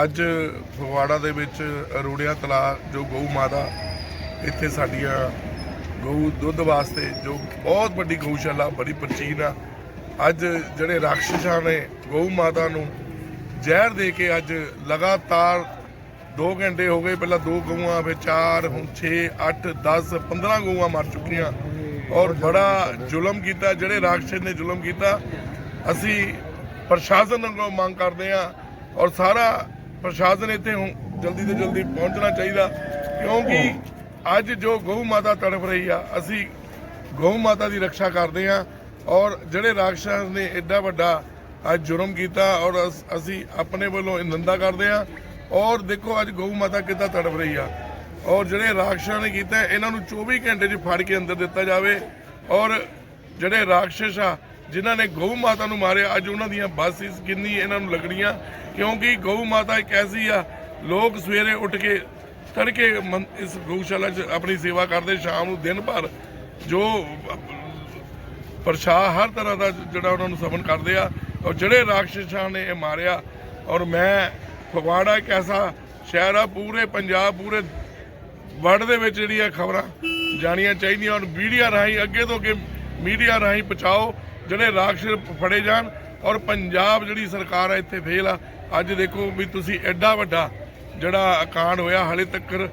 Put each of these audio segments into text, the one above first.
ਅੱਜ ਫਗਵਾੜਾ ਦੇ ਵਿੱਚ ਰੂੜਿਆ ਤਲਾ ਜੋ ਗਊ ਮਾਤਾ, ਇੱਥੇ ਸਾਡੀਆਂ ਗਊ ਦੁੱਧ ਵਾਸਤੇ ਜੋ ਬਹੁਤ ਵੱਡੀ ਗਊਸ਼ਾਲਾ, ਬੜੀ ਪ੍ਰਾਚੀਨ ਆ। ਅੱਜ ਜਿਹੜੇ ਰਾਖਸ਼ਾਂ ਨੇ ਗਊ ਮਾਤਾ ਨੂੰ ਜ਼ਹਿਰ ਦੇ ਕੇ ਅੱਜ ਲਗਾਤਾਰ 2 ਘੰਟੇ ਹੋ ਗਏ, ਪਹਿਲਾਂ ਦੋ ਗਊਆਂ, ਫਿਰ 4 ਹੁਣ 6 8 10 15 ਗਊਆਂ ਮਰ ਚੁੱਕੀਆਂ। ਔਰ ਬੜਾ ਜ਼ੁਲਮ ਕੀਤਾ, ਜਿਹੜੇ ਰਾਖਸ਼ ਨੇ ਜ਼ੁਲਮ ਕੀਤਾ, ਅਸੀਂ ਪ੍ਰਸ਼ਾਸਨ ਨੂੰ ਮੰਗ ਕਰਦੇ ਹਾਂ ਔਰ ਸਾਰਾ ਪ੍ਰਸ਼ਾਸਨ ਇੱਥੇ ਹੁਣ ਜਲਦੀ ਤੋਂ ਜਲਦੀ ਪਹੁੰਚਣਾ ਚਾਹੀਦਾ ਕਿਉਂਕਿ ਅੱਜ ਜੋ ਗਊ ਮਾਤਾ ਤੜਫ ਰਹੀ ਆ ਅਸੀਂ ਗਊ ਮਾਤਾ ਦੀ ਰੱਖਿਆ ਕਰਦੇ ਹਾਂ ਔਰ ਜਿਹੜੇ ਰਾਖਸ਼ਾਂ ਨੇ ਐਡਾ ਵੱਡਾ ਅੱਜ ਜੁਰਮ ਕੀਤਾ ਔਰ ਅਸ- ਆਪਣੇ ਵੱਲੋਂ ਇਹ ਨਿੰਦਾ ਕਰਦੇ ਹਾਂ ਔਰ ਦੇਖੋ ਅੱਜ ਗਊ ਮਾਤਾ ਕਿੱਦਾਂ ਤੜਫ ਰਹੀ ਆ। ਔਰ ਜਿਹੜੇ ਰਾਖਸ਼ਾਂ ਨੇ ਕੀਤਾ ਇਹਨਾਂ ਨੂੰ 24 ਘੰਟੇ 'ਚ ਫੜ ਕੇ ਅੰਦਰ ਦਿੱਤਾ ਜਾਵੇ ਔਰ ਜਿਹੜੇ ਰਾਖਸ਼ ਆ ਜਿਨ੍ਹਾਂ ਨੇ ਗਊ ਮਾਤਾ ਨੂੰ ਮਾਰਿਆ, ਅੱਜ ਉਹਨਾਂ ਦੀਆਂ ਬਾਸਿਸ ਕਿੰਨੀ ਇਹਨਾਂ ਨੂੰ ਲੱਗਣੀਆਂ? ਕਿਉਂਕਿ ਗਊ ਮਾਤਾ ਇੱਕ ਐਸੀ ਆ, ਲੋਕ ਸਵੇਰੇ ਉੱਠ ਕੇ ਤੜਕੇ ਇਸ ਗਊਸ਼ਾਲਾ 'ਚ ਆਪਣੀ ਸੇਵਾ ਕਰਦੇ, ਸ਼ਾਮ ਨੂੰ ਦਿਨ ਭਰ ਜੋ ਪ੍ਰਸ਼ਾ ਹਰ ਤਰ੍ਹਾਂ ਦਾ ਜਿਹੜਾ ਉਹਨਾਂ ਨੂੰ ਸਮਨ ਕਰਦੇ ਆ, ਔਰ ਜਿਹੜੇ ਰਾਖਸ਼ਾਂ ਨੇ ਇਹ ਮਾਰਿਆ, ਔਰ ਮੈਂ ਫਗਵਾੜਾ ਇੱਕ ਐਸਾ ਸ਼ਹਿਰ ਆ, ਪੂਰੇ ਪੰਜਾਬ, ਪੂਰੇ ਵਰਲਡ ਦੇ ਵਿੱਚ ਜਿਹੜੀਆਂ ਖਬਰਾਂ ਜਾਣੀਆਂ ਚਾਹੀਦੀਆਂ, ਔਰ ਮੀਡੀਆ ਰਾਹੀਂ ਅੱਗੇ ਤੋਂ ਅੱਗੇ ਮੀਡੀਆ ਰਾਹੀਂ ਪਹੁੰਚਾਓ ਜਿਹੜੇ ਰਾਖਸ਼ ਫੜੇ ਜਾਣ ਔਰ ਪੰਜਾਬ ਜਿਹੜੀ ਸਰਕਾਰ ਆ, ਇੱਥੇ ਫੇਲ ਆ। ਅੱਜ ਦੇਖੋ ਵੀ ਤੁਸੀਂ ਐਡਾ ਵੱਡਾ ਜਿਹੜਾ ਕਾਂਡ ਹੋਇਆ, ਹਲੇ ਤੱਕ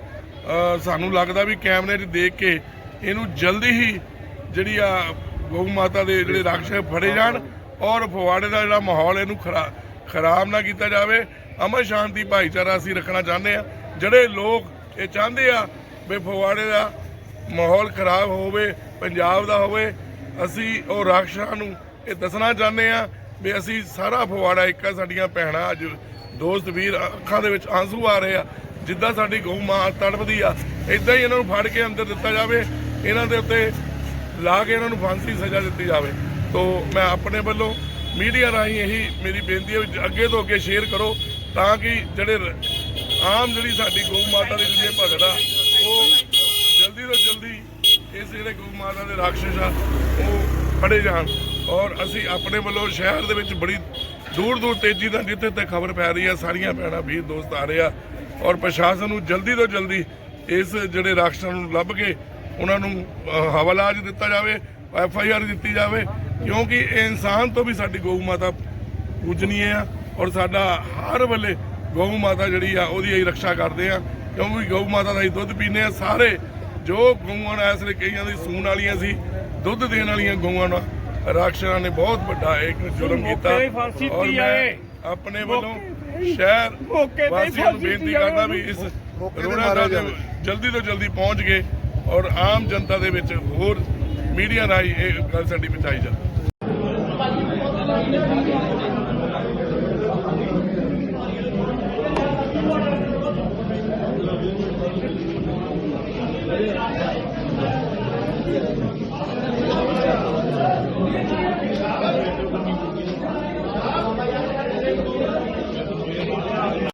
ਸਾਨੂੰ ਲੱਗਦਾ ਵੀ ਕੈਮਰੇ 'ਚ ਦੇਖ ਕੇ ਇਹਨੂੰ ਜਲਦੀ ਹੀ ਜਿਹੜੀ ਆ ਗਊ ਮਾਤਾ ਦੇ ਜਿਹੜੇ ਰਾਖਸ਼ ਫੜੇ ਜਾਣ ਔਰ ਫਵਾੜੇ ਦਾ ਜਿਹੜਾ ਮਾਹੌਲ ਇਹਨੂੰ ਖਰਾ, ਖਰਾਬ ਨਾ ਕੀਤਾ ਜਾਵੇ। ਅਮਰ ਸ਼ਾਂਤੀ ਭਾਈਚਾਰਾ ਅਸੀਂ ਰੱਖਣਾ ਚਾਹੁੰਦੇ ਆ ਜਿਹੜੇ ਲੋਕ ਇਹ ਚਾਹੁੰਦੇ ਆ ਵੀ ਫਵਾੜੇ ਦਾ ਮਾਹੌਲ ਖਰਾਬ ਹੋਵੇ, ਪੰਜਾਬ ਦਾ ਹੋਵੇ ਅਸੀਂ ਉਹ ਰਾਖਸ਼ਾਂ ਨੂੰ ਇਹ ਦੱਸਣਾ ਚਾਹੁੰਦੇ ਆ ਵੀ ਅਸੀਂ ਸਾਰਾ ਫਵਾੜਾ ਇੱਕ ਸਾਡੀਆਂ ਭੈਣਾਂ ਅੱਜ ਦੋਸਤ ਵੀਰ ਅੱਖਾਂ ਦੇ ਵਿੱਚ ਆਂਸੂ ਆ ਰਹੇ ਆ। ਜਿੱਦਾਂ ਸਾਡੀ ਗਊ ਮਾਂ ਤੜਪਦੀ ਆ ਇਦਾਂ ਹੀ ਇਹਨਾਂ ਨੂੰ ਫੜ ਕੇ ਅੰਦਰ ਦਿੱਤਾ ਜਾਵੇ, ਇਹਨਾਂ ਦੇ ਉੱਤੇ ਲਾ ਕੇ ਇਹਨਾਂ ਨੂੰ ਫਾਂਸੀ ਸਜ਼ਾ ਦਿੱਤੀ ਜਾਵੇ। ਤੋਂ ਮੈਂ ਆਪਣੇ ਵੱਲੋਂ ਮੀਡੀਆ ਰਾਹੀਂ ਇਹੀ ਮੇਰੀ ਬੇਨਤੀ ਹੈ ਵੀ ਅੱਗੇ ਤੋਂ ਅੱਗੇ ਸ਼ੇਅਰ ਕਰੋ ਤਾਂ ਕਿ ਜਿਹੜੇ ਆਮ ਜਿਹੜੀ ਸਾਡੀ ਗਊ ਮਾਤਾ ਦੀ ਜਿਹੜੇ ਭਗਤ ਆ ਉਹ ਜਲਦੀ ਤੋਂ ਜਲਦੀ ਇਸ ਜਿਹੜੇ ਗਊ ਮਾਤਾ ਦੇ ਰਾਖਸ਼ ਆ ਉਹ ਫੜੇ ਜਾਣ। ਔਰ ਅਸੀਂ ਆਪਣੇ ਵੱਲੋਂ ਸ਼ਹਿਰ ਦੇ ਵਿੱਚ ਬੜੀ ਦੂਰ ਦੂਰ ਤੇਜ਼ੀ ਨਾਲ ਜਿੱਥੇ ਤੇ ਖਬਰ ਪੈ ਰਹੀ ਆ ਸਾਰੀਆਂ ਭੈਣਾਂ ਵੀਰ ਦੋਸਤ ਆ ਰਹੇ ਆ। ਔਰ ਪ੍ਰਸ਼ਾਸਨ ਨੂੰ ਜਲਦੀ ਤੋਂ ਜਲਦੀ ਇਸ ਜਿਹੜੇ ਰਾਖਸ਼ਾਂ ਨੂੰ ਲੱਭ ਕੇ ਉਹਨਾਂ ਨੂੰ ਅਹ, ਹਵਾਲਾ ਦਿੱਤਾ ਜਾਵੇ ਐਫ ਆਈ ਆਰ ਦਿੱਤੀ ਜਾਵੇ ਕਿਉਂਕਿ ਇਹ ਇਨਸਾਨ ਤੋਂ ਵੀ ਸਾਡੀ ਗਊ ਮਾਤਾ ਪੂਜਨੀਏ ਆ ਔਰ ਸਾਡਾ ਹਰ ਵੇਲੇ ਗਊ ਮਾਤਾ ਜਿਹੜੀ ਆ ਉਹਦੀ ਅਸੀਂ ਰੱਖਿਆ ਕਰਦੇ ਆ ਕਿਉਂਕਿ ਗਊ ਮਾਤਾ ਦਾ ਹੀ ਦੁੱਧ ਪੀਂਦੇ ਆ ਸਾਰੇ ਜੋ ਗਊਆਂ ਨਾਲ ਇਸ ਵੇਲੇ ਕਈਆਂ ਦੀ ਸੂਣ ਵਾਲੀਆਂ ਸੀ ਦੁੱਧ ਦੇਣ ਵਾਲੀਆਂ ਗਊਆਂ ਨਾਲ ਰਾਖਸ਼ਾਂ ਨੇ ਬਹੁਤ ਵੱਡਾ ਇੱਕ ਜੁਰਮ ਕੀਤਾ ਔਰ ਮੈਂ। ਆਪਣੇ ਵੱਲੋਂ ਸ਼ਹਿਰ ਮੌਕੇ ਤੇ ਵਾਸੀਆਂ ਨੂੰ ਬੇਨਤੀ ਕਰਦਾ। ਵੀ ਇਸ ਰੋੜਾ ਦਾ। ਜਲਦੀ ਤੋਂ ਜਲਦੀ ਪਹੁੰਚ ਗਏ ਔਰ ਆਮ ਜਨਤਾ ਦੇ ਵਿੱਚ ਹੋਰ ਮੀਡੀਆ ਰਾਹੀਂ ਇਹ ਗੱਲ ਸਾਡੀ ਪਹੁੰਚਾਈ ਜਾਵੇ Thank you.